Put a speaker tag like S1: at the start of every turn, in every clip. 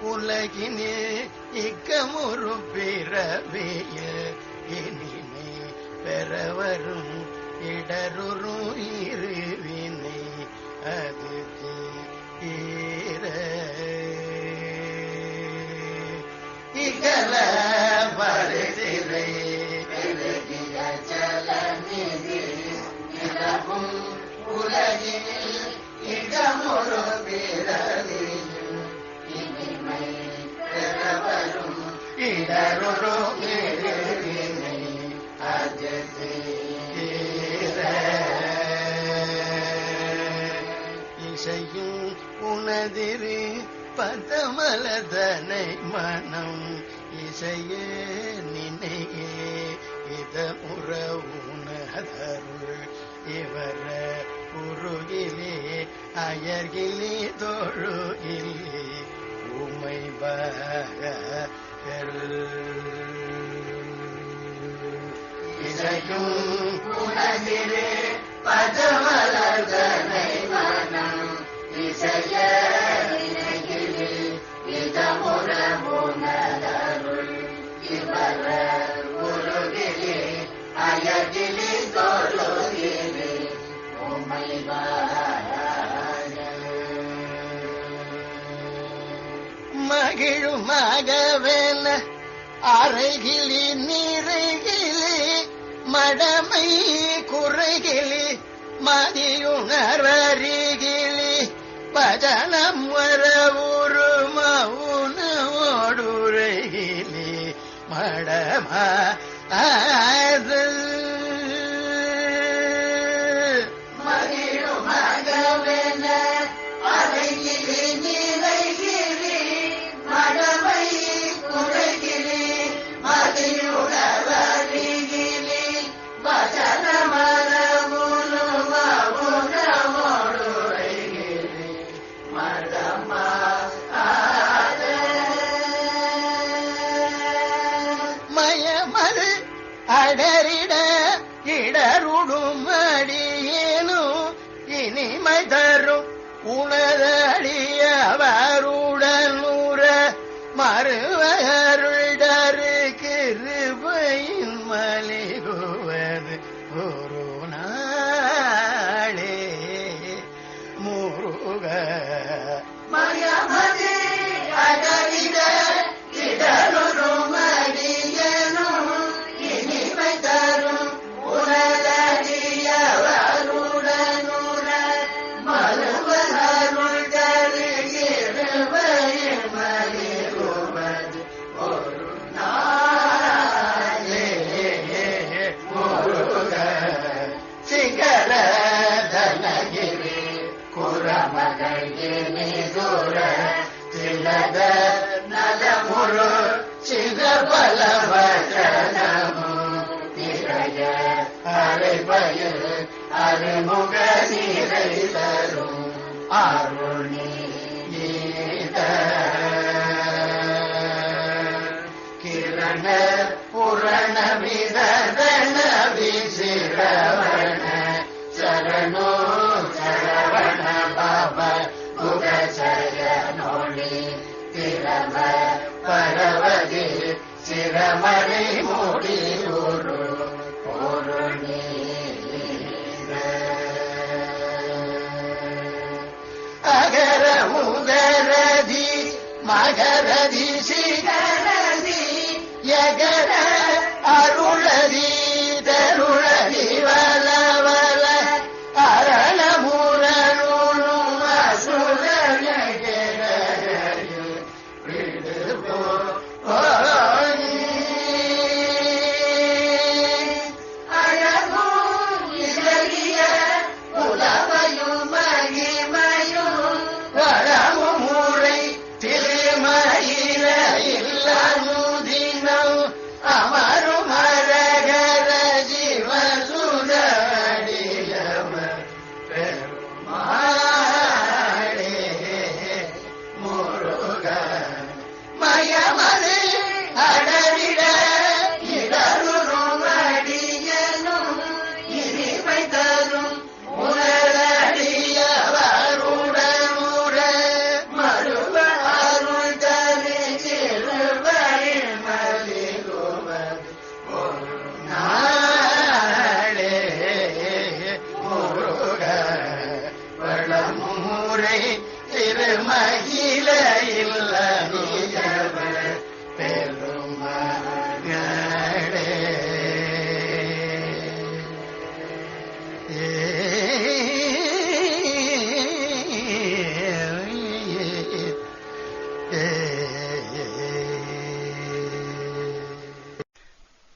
S1: உலகினே இக்கமுறு பிறவிய இனிமே பெறவரும் இடருறும் இருவினை அது செய்யும் உனதிரு பதமலதனை மனம் இசையே நினையே இதமுற உணதருள் இவர உருகிலே அயர்கிலே தொழுகிலே உமை பகல் இசையும் உணதிரே பதமலதனை மகிழுமகவென அறைகிளி நீருகிளி மடமை குறைகிளி மதியுணர்வருகிளி பஜனம் வரவுருமவுனோடுரைகிளி மடமா மறுவருள் கிரு அறிமுக நீரை தரும். நிறமறை மூடி ஒரு அகர முதரதி மக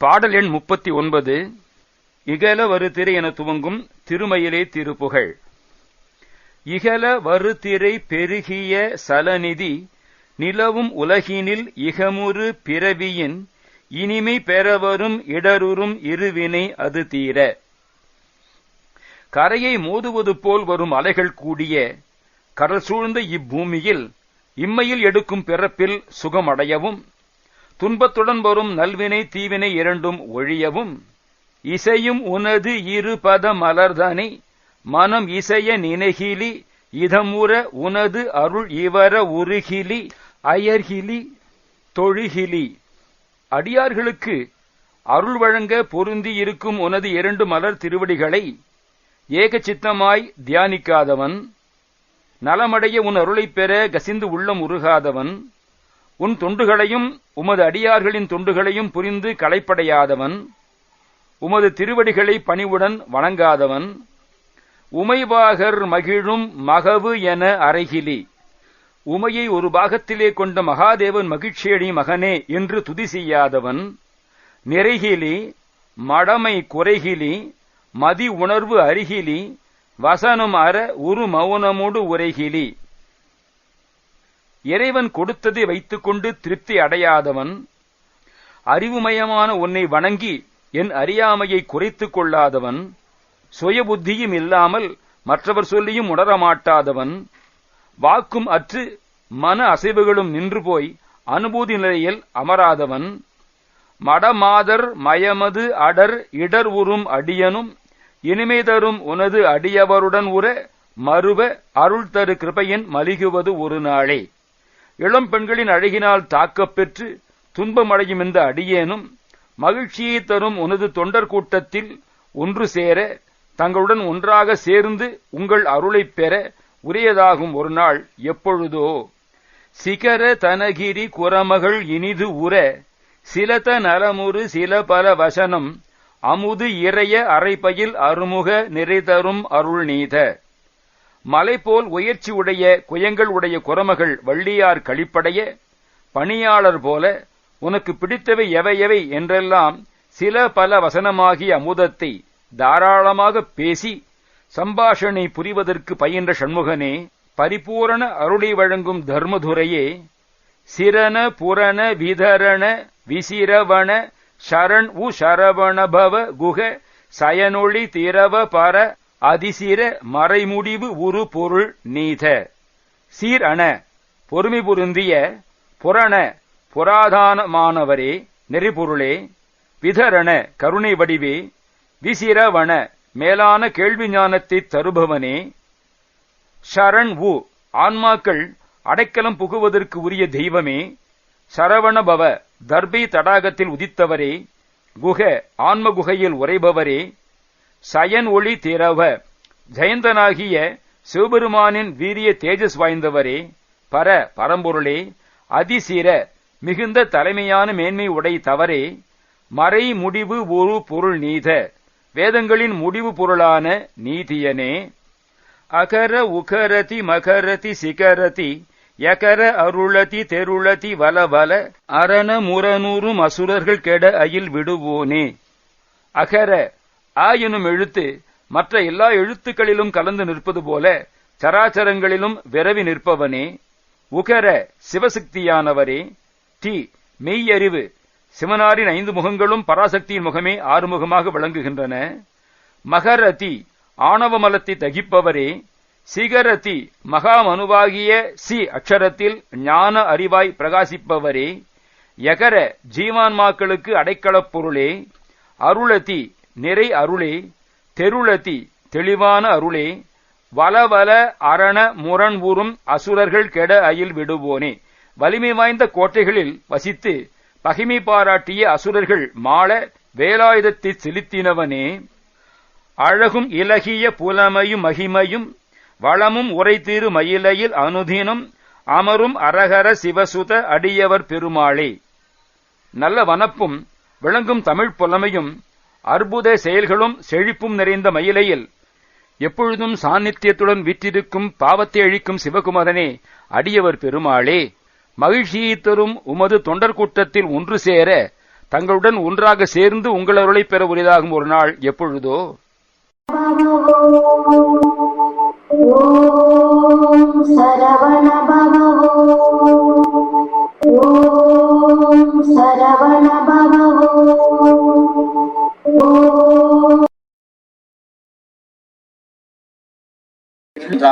S2: பாடல் எண் முப்பத்தி ஒன்பது இகல வருதிரை என துவங்கும் திருமயிலே திருப்புகழ். இகல வருதிரை பெருகிய சலநிதி நிலவும் உலகினில் இகமுறு பிறவியின் இனிமை பெறவரும் இடருறும் இருவினை அது தீர. கரையை மோதுவது போல் வரும் அலைகள் கூடிய கடல் சூழ்ந்த இப்பூமியில் இம்மையில் எடுக்கும் பிறப்பில் சுகமடையவும் துன்பத்துடன் வரும் நல்வினை தீவினை இரண்டும் ஒழியவும் இசையும் உனது இரு பத மலர்தனை மனம் இசைய நினைகிலி இதமுற உனது அருள் இவர உருகிலி அயர்கிலி தொழுகிலி. அடியார்களுக்கு அருள் வழங்க பொருந்தி இருக்கும் உனது இரண்டு மலர் திருவடிகளை ஏகச்சித்தமாய் தியானிக்காதவன் நலமடைய உன் அருளைப் பெற கசிந்து உள்ளம் உருகாதவன் உன் தொண்டுகளையும் உமது அடியார்களின் தொண்டுகளையும் புரிந்து களைப்படையாதவன் உமது திருவடிகளை பணிவுடன் வணங்காதவன் உமைபாகர் மகிழும் மகவு என அரைகிலி உமையை ஒரு பாகத்திலே கொண்ட மகாதேவன் மகிழ்ச்சியடி மகனே என்று துதி செய்யாதவன் நிறைகிலி மடமை குறைகிலி மதி உணர்வு அருகிலி வசனம் அற உரு மௌனமோடு உரைகிலி இறைவன் கொடுத்ததை வைத்துக்கொண்டு திருப்தி அடையாதவன் அறிவுமயமான உன்னை வணங்கி என் அறியாமையை குறைத்துக் கொள்ளாதவன் சுய புத்தியும் இல்லாமல் மற்றவர் சொல்லியும் உணரமாட்டாதவன் வாக்கும் அற்று மன அசைவுகளும் நின்று போய் அனுபூதி நிலையில் அமராதவன் மடமாதர் மயமது அடர் இடர் உறும் அடியனும் இனிமை தரும் உனது அடியவருடன் உற மறுவ அருள் தரு கிருபையின் மலிகுவது ஒரு நாளே. இளம் பெண்களின் அழகினால் தாக்கப் பெற்று துன்பமடையும் இந்த அடியேனும் மகிழ்ச்சியை தரும் உனது தொண்டர் கூட்டத்தில் ஒன்று சேர தங்களுடன் ஒன்றாக சேர்ந்து உங்கள் அருளைப் பெற உரியதாகும் ஒரு நாள் எப்பொழுதோ. சிகர தனகிரி குரமகள் இனிது உற சிலத நலமுறு சில பல வசனம் அமுது இறைய அரைப்பையில் அருமுக நிறைதரும் அருள் நீத. மலை போல் உயர்ச்சி உடைய குயங்கள் உடைய குரமகள் வள்ளியார் கழிப்படைய பணியாளர் போல உனக்கு பிடித்தவை எவை எவை என்றெல்லாம் சில பல வசனமாகிய அமுதத்தை தாராளமாக பேசி சம்பாஷணை புரிவதற்கு பயின்ற சண்முகனே பரிபூரண அருளை வழங்கும் தர்மதுரையே சிரன புரண விதரண விசிரவண சரண் உ சரவணபவ குக சயனொளி திரவ பர அதிசீர மறைமுடிவு உரு பொருள் நீத. சீர் அண பொறுமை பொருந்திய புரண புராதானமானவரே நெறிபொருளே விதரண கருணை வடிவே விசிரவண மேலான கேள்வி ஞானத்தை தருபவனே. ஷரண் உ ஆன்மாக்கள் அடைக்கலம் புகுவதற்கு உரிய தெய்வமே சரவணபவ தர்பை தடாகத்தில் உதித்தவரே குக ஆன்மகுகையில் உரைபவரே சயன் ஒளி திரவ ஜெயந்தனாகிய சிவபெருமானின் வீரிய தேஜஸ் வாய்ந்தவரே பர பரம்பொருளே அதிசீர மிகுந்த தலைமையான மேன்மை உடை தவறே மறை முடிவு ஒரு பொருள் நீத. வேதங்களின் முடிவு பொருளான நீதியனே. அகர உகரதி மகரதி சிகரதி யகர அருளதி தெருளதி வலவல அரண முரநூறும் அசுரர்கள் கெட அயில் விடுவோனே. அகர ஆ எனும் எழுத்து மற்ற எல்லா எழுத்துக்களிலும் கலந்து நிற்பது போல சராச்சரங்களிலும் விரவி நிற்பவனே. உகர சிவசக்தியானவரே. டி. மெய்யறிவு. சிவனாரின் ஐந்து முகங்களும் பராசக்தியின் முகமே ஆறுமுகமாக விளங்குகின்றன. மகரதி. ஆணவமலத்தை தகிப்பவரே. சிகரதி. மகாமனுவாகிய சி. அக்ஷரத்தில் ஞான அறிவாய் பிரகாசிப்பவரே. யகர. ஜீவான்மாக்களுக்கு அடைக்கலப் பொருளே. அருளதி. நிறை அருளே தெருளதி தெளிவான அருளே வலவல அரண முரண்வூறும் அசுரர்கள் கெட அயில் விடுவோனே. வலிமை வாய்ந்த கோட்டைகளில் வசித்து பகிமை பாராட்டிய அசுரர்கள் மாள வேலாயுதத்தை செலுத்தினவனே. அழகும் இலகிய புலமையும் மகிமையும் வளமும் உரைத்தீரு மயிலையில் அனுதினம் அமரும் அரகர சிவசுத அடியவர் பெருமாளே. நல்ல வனப்பும் விளங்கும் தமிழ் புலமையும் அற்புத செயல்களும் செழிப்பும் நிறைந்த மயிலையில் எப்பொழுதும் சாநித்தியத்துடன் விற்றிருக்கும் பாவத்தை அழிக்கும் சிவகுமரனே அடியவர் பெருமாளே மகிழ்ச்சியை தரும் உமது தொண்டர் கூட்டத்தில் ஒன்று சேர தங்களுடன் ஒன்றாக சேர்ந்து உங்கள் அருளை பெற உரிதாகும் ஒரு நாள் எப்பொழுதோ?
S3: சரவண